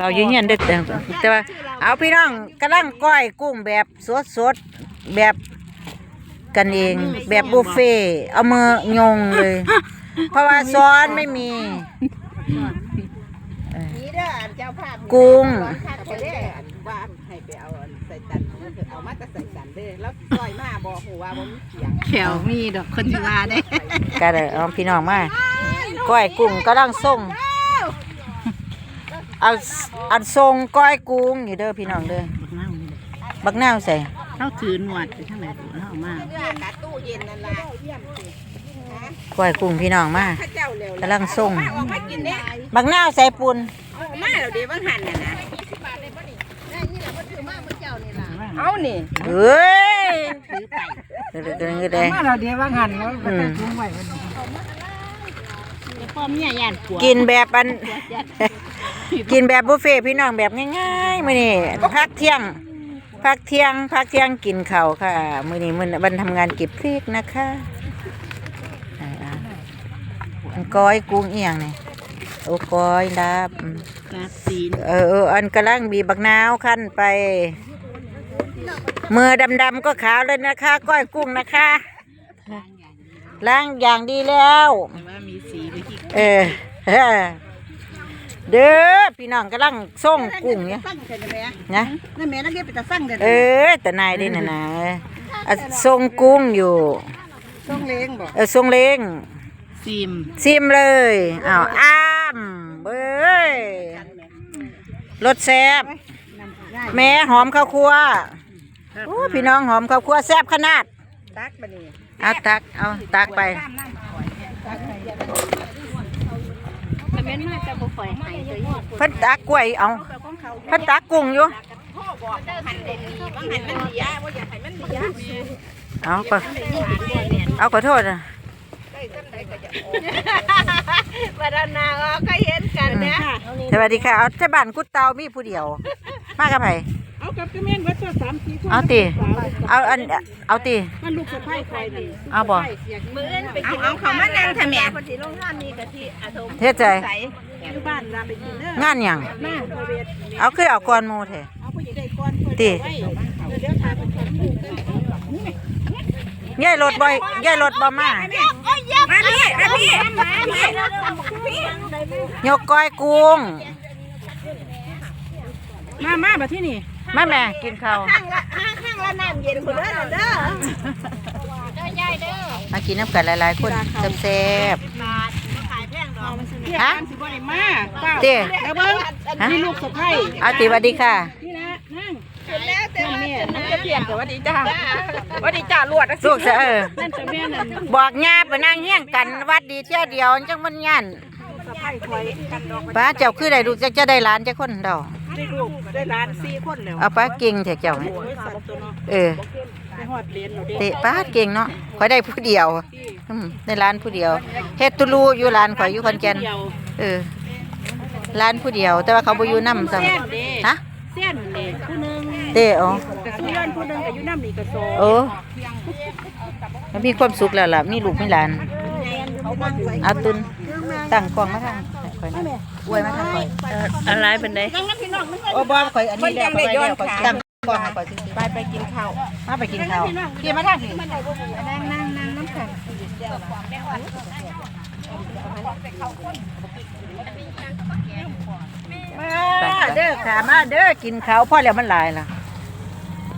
เขาอยู่เฮียนได้แต่แต่ว่า เอาพี่น้องกำลังก้อยกุ้งแบบสดๆแบบกันเอง แบบบุฟเฟ่ต์เอามือยงเลย เพราะว่าซ้อนไม่มีนี่เด้อเจ้าภาพกุ้งคักไปเด้อว่าให้ไปเอาอันใส่ตันเอามาแต่ใส่ตันเด้อแล้วซอยมาบ่ฮู้ว่าบ่มีเสียงแขวมีดอกคนที่ว่าได้ก็เลยเอาพี่น้องมาก้อยกุ้งกำลังส่ง เอาอันส่งก้อยกุ้งอยู่เด้อพี่น้องเด้อบักนาวใส่เราถือหนวดไปทางไหนดูเราเอามาเรื่องกะตู้เย็นนั่นล่ะก้อยกุ้งพี่น้องมาข้าเจ้าเร็วกำลังส่งออกมากินเด้บักนาวใส่ปุ่นเอามาแล้วเด้บางหันน่ะนะเอานี่เฮ้ยถือไปเดี๋ยวเดี๋ยวเดี๋ยวเดี๋ยวมาเราเดี๋ยวว่างหันแล้วอืมถุงไว้วันนี้ แต่พ่อเมียย่านผัวกินแบบอัน กินแบบบุฟเฟ่ต์พี่น้องแบบง่ายๆมื้อนี้พักเที่ยง พักเที่ยงพักเที่ยงกินข้าวค่ะมื้อนี้มื้อวันทำงานเก็บพริกนะคะอ่าๆอันก้อยกุ้งเอียงนี่โอ้ก้อยดาบอืมกาซีนเออเอออันกำลังบีบบักนาวขั้นไปมือดำๆก็ขาวเลยนะคะ ก้อยกุ้งนะคะล้างอย่างดีแล้วแต่ว่ามีสีไปที่ เออเออเด้อพี่น้องกำลังส่งกุ้งเนี่ยสั่งเสร็จแล้วแม่นะนั่นแม่นั่นเก็บไปแต่สั่งเด้อเออแต่นายได้น่ะนะอะส่งกุ้งอยู่ต้องเล้งบ่เออส่งเล้งซีมซิมเลยอ้าวอ้ามเบ้ยรสแซ่บแม่หอมข้าวคั่วโอ้พี่น้องหอมข้าวคั่วแซ่บขนาดตักบัดนี้เอาตักเอาตักไป แต่แม่นมาจะบ่ปล่อยให้เลยเพิ่นตักกล้วยเอาเพิ่นตักกุ้งอยู่พ่อบอกหันเด่นดีบางหันมันเสียว่าอยากให้มันเสียเอาก็เอาขอโทษนะได้จังไดก็จะออกบาดานาก็เห็นกันนะสวัสดีค่ะเอาที่บ้านกุดเตามีผู้เดียว มากับไผเอา กับกระเม่นวัดตัวสามสี่คนเอาติ เอาอัน เอาติ มันลูกสะพ้ายใครนี่เอาบ่ มื้ออื่นไปกินเอาเขามานั่งทำแม่คนสิลงท่านนี้กะทิอาทมเฮ็ดใจ ใสอยู่บ้านเราไปกินเด้องานหยังแม่พระเวทเอาคือเอาก่อนหมู่แท้ เอาผู้ใหญ่ได้ก่อนเพิ่นติไว้เดี๋ยวทานเป็นคนหมู่ยายรถบ่ยายรถบ่มา มาพี่มาพี่มาพี่ยกก้อยกุ้งมามาบัดที่นี่ มาแม่กินข้าวข้างละข้างข้างละน้ำเย็นคนเด้อเด้อมากินน้ำกันหลายๆคนแซ่บพี่ฮะอาสิบ่ได้มาเปล่าๆเต้แล้วเบิ่งฮะนี่ลูกสะพ้ายเอาติสวัสดีค่ะนี่นะนั่งแล้วแต่ว่าเนี่ยน้ำจะเปลี่ยนแต่ว่าดีจ้าว่าดีจ้าลวดลูกเสอเออนั่นจะแม่นั่นบอกญาไปนั่งเฮี้ยงกันวัดดีเที่ยวเดียวจังมันยันสะพ้ายคอยกันดอกป้าเจ้าคือได้ลูกจักจะได้หลานจักคนเดอก ได้ลูกได้หลานสี่คนแล้วเอาป้าเก่งแท้เจ้าโอ้ยสัตว์ตัวเนาะเออไปฮอดเรียนเราเด้เตะป้าเก่งเนาะข่อยได้ผู้เดียวอืมได้หลานผู้เดียวเฮ็ดตุลูอยู่หลานข่อยอยู่ขอนแก่นเดียวเออหลานผู้เดียว แต่ว่าเขาบ่อยู่นำซ้ํฮะเส้นเด็กผู้หนึงเต้อ๋อแต่สุยันผู้หนึงก็อยู่น้ำนี่ก็โซโอ้มันมีความสุขแล้วล่ะมีลูกมีหลานเอาตุนตั้งกล้องมาทาง ข่อยนะอวยมาทางข่อยอะไรเป็นไดโอ้บ่ข่อยอันนี้แล้วข่อยแล้วข่อยตั้งกล้องให้ข่อยซื่อๆไปไปกินข้าวมาไปกินข้าวเกี่ยมาทางนี่นั่งนั่งนั่งน้ำแข็งมาเด้อค่ะมาเด้อกินข้าวพอแล้วมันหลายล่ะ